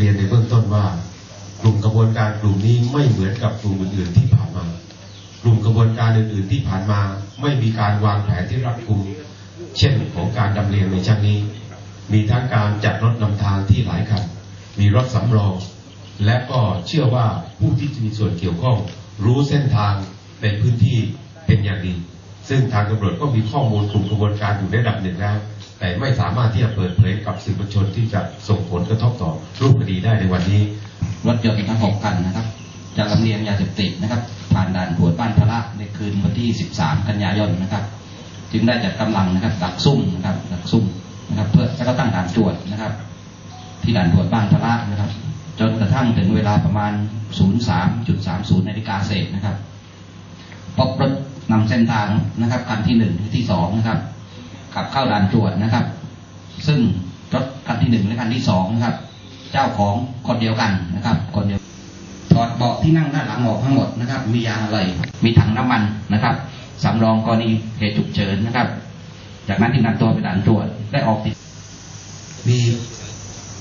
เรียนในเบื้องต้นว่า กลุ่มกระบวนการกลุ่มนี้ไม่เหมือนกับกลุ่มอื่นๆที่ผ่านมา กลุ่มกระบวนการอื่นๆที่ผ่านมา ไม่มีการวางแผนที่รัดกุม เช่นของการดำเรียนในชั้นนี้ มีทั้งการจัดรถนำทางที่หลายคัน มีรถสำรอง และก็เชื่อว่าผู้ที่มีส่วนเกี่ยวข้อง รู้เส้นทางในพื้นที่เป็นอย่างดี ซึ่งทางตำรวจก็มีข้อมูลกลุ่มกระบวนการอยู่ในระดับหนึ่งแล้ว แต่ไม่สามารถที่จะเปิดเผยกับสื่อมวลชนที่จะส่งผลกระทบต่อรูปคดีได้ในวันนี้ รถยนต์ทั้งหกคันนะครับจะลำเลียงยาเสพติดนะครับ ผ่านด่านตรวจบ้านพระในคืนวันที่ 13 กันยายนนะครับ จึงได้จัดกำลังนะครับดักซุ่มนะครับดักซุ่มนะครับ เพื่อแล้วก็ตั้งด่านตรวจนะครับ ที่ด่านตรวจบ้านพระนะครับ จนกระทั่งถึงเวลาประมาณ 03.30นาฬิกาเศษนะครับพบรถนำเส้นทางนะครับคันที่หนึ่งที่สองนะครับ ขับเข้าด่านตรวจนะครับ ซึ่งรถคันที่หนึ่งและคันที่สองนะครับ เจ้าของคนเดียวกันนะครับ คนเดียวถอดเบาะที่นั่งด้านหลังออกทั้งหมดนะครับ มียางอะไร มีถังน้ำมันนะครับสำรองกรณีเหตุฉุกเฉินนะครับ จากนั้นจึงนำตัวไปด่านตรวจได้ออกติดมี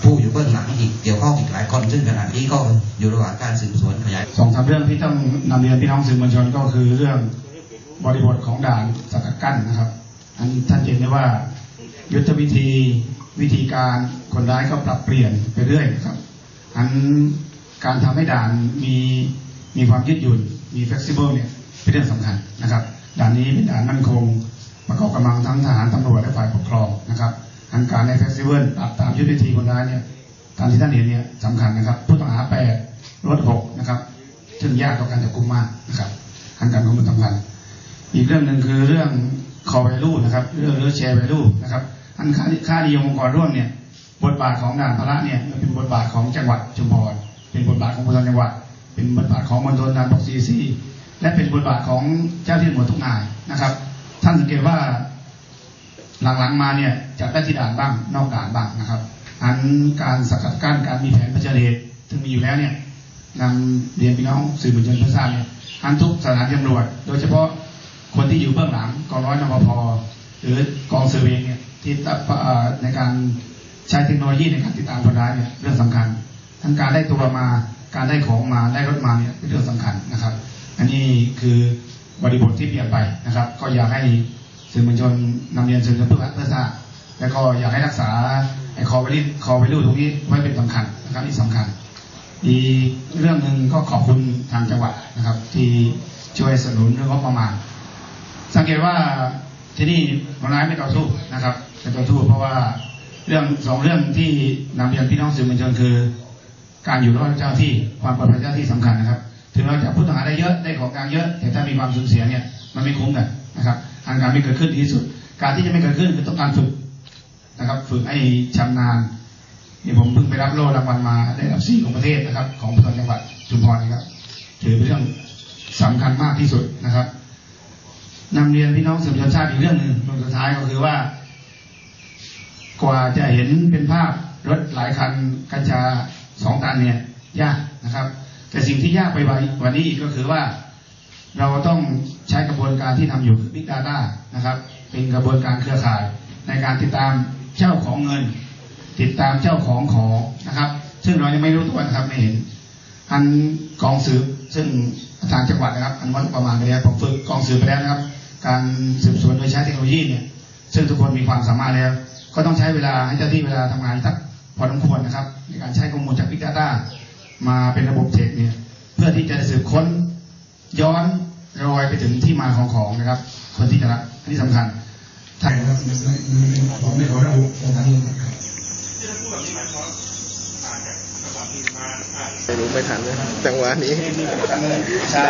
ผู้อยู่เบื้องหลังอีกเกี่ยวข้องอีกหลายคนซึ่งขณะนี้ก็อยู่ระหว่างการสืบสวนขยายสองสามเรื่องที่ต้องนำเรียนพี่น้องสื่อมวลชนก็คือเรื่องบริบทของด่านสกัดกั้นนะครับ อันท่านเห็นได้ว่า ยุทธวิธีวิธีการคนร้ายก็ปรับเปลี่ยนไปเรื่อยนะครับอันการทำให้ด่านมีมีความยืดหยุ่นมี flexible เนี่ยเป็นเรื่องสำคัญนะครับ ด่านนี้เป็นด่านมั่นคง ประกอบกำลังทั้งทหารตำรวจและฝ่ายปกครองนะครับอันการใน flexible ปรับตามยุทธวิธีคนร้ายเนี่ยตามที่ท่านเห็นเนี่ยสำคัญนะครับ ผู้ต้องหาแปดรถหกนะครับซึ่งยากต่อการจับกุมมากนะครับทางการข้อมูลสำคัญอีกเรื่องหนึ่งคือเรื่อง คอ v วลูนะครับเรื่องเรื่องแชร์ v วลูนะครับอันค่าค่านิยมองค์กรร่วมเนี่ยบทบาทของด่านพระเนี่ยมันเป็นบทบาทของจังหวัดชุมพรเป็นบทบาทของภูธรจังหวัด เป็นบทบาทของมณฑลด่านบกซีซีและเป็นบทบาทของเจ้าที่ตำรวจทุกนายนะครับ ท่านสังเกตว่าหลังๆมาเนี่ยจับได้ที่ด่านบ้างนอกด่านบ้างนะครับอันการสกัดกั้นการมีแผนเผชิญเหตุซึ่งมีอยู่แล้วเนี่ยนำเรียนพี่น้องสื่อมวลชนเพื่อทราบเนี่ยอันทุกสถานตำรวจ โดยเฉพาะ คนที่อยู่เบื้องหลังกองร้อยนปภหรือกองเซเวย์เนี่ยที่ในการใช้เทคโนโลยีในการติดตามคนร้ายเนี่ยเรื่องสำคัญ ทั้งการได้ตัวมาการได้ของมาได้รถมาเนี่ยเป็นเรื่องสำคัญนะครับ อันนี้คือบริบทที่เปลี่ยนไปนะครับ ก็อยากให้สื่อมวลชนนำเรียนสื่อมวลชนเพื่อเพื่อทราบแล้วก็อยากให้รักษาไอ้คอไวริคอไวรูตรงนี้ไว้เป็นสำคัญนะครับนี่สำคัญอีกเรื่องหนึ่งก็ขอบคุณทางจังหวัดนะครับ ที่ช่วยสนับสนุนเรื่องงบประมาณ สังเกตว่าที่นี่คนร้ายไม่ต่อสู้นะครับไม่ต่อสู้เพราะว่าเรื่องสองเรื่องที่นำเรียนพี่น้องสื่อมวลชนคือ การอยู่รอดของเจ้าที่ความปลอดภัยเจ้าที่สำคัญนะครับถึงเราจะผู้ต้องหาได้เยอะได้ของกลางเยอะ แต่ถ้ามีความสูญเสียเนี่ยมันไม่คุ้มกันนะครับอันการไม่เกิดขึ้นดีที่สุด การที่จะไม่เกิดขึ้นคือต้องการฝึกนะครับ ฝึกให้ชำนาญนี่ผมเพิ่งไปรับโล่รางวัลมาได้รับสี่ของประเทศนะครับ ของจังหวัดชุมพรนะครับถือเป็นเรื่องสำคัญมากที่สุดนะครับ นำเรียนพี่น้องสื่อมวลชนชาติอีกเรื่องหนึ่งตรงสุดท้ายก็คือว่า กว่าจะเห็นเป็นภาพรถหลายคันกัญชาสองตันเนี่ย ยากนะครับ แต่สิ่งที่ยากไปกว่านี้อีกก็คือว่า เราต้องใช้กระบวนการที่ทำอยู่คือ Big Data นะครับ เป็นกระบวนการเครือข่าย ในการติดตามเจ้าของเงิน ติดตามเจ้าของของนะครับ ซึ่งเรายังไม่รู้ตัวนะครับไม่เห็นอันกองสืบซึ่งทางจังหวัดนะครับ อันวัดประมาณไปแล้วผมฝึกกองสืบไปแล้วนะครับ การสืบสวนโดยใช้เทคโนโลยีเนี่ยซึ่งทุกคนมีความสามารถแล้ว ก็ต้องใช้เวลาให้เจ้าที่เวลาทำงานสักพอสมควรนะครับ ในการใช้ข้อมูลจาก Big Data มาเป็นระบบเทคเนี่ยเพื่อที่จะสืบค้นย้อนรอยไปถึงที่มาของของนะครับ คนที่จะรับอันนี้สำคัญถ้าผมไม่ขอระบุสถานีครับไม่รู้ไม่ทันเลยจังหวะนี้ช้า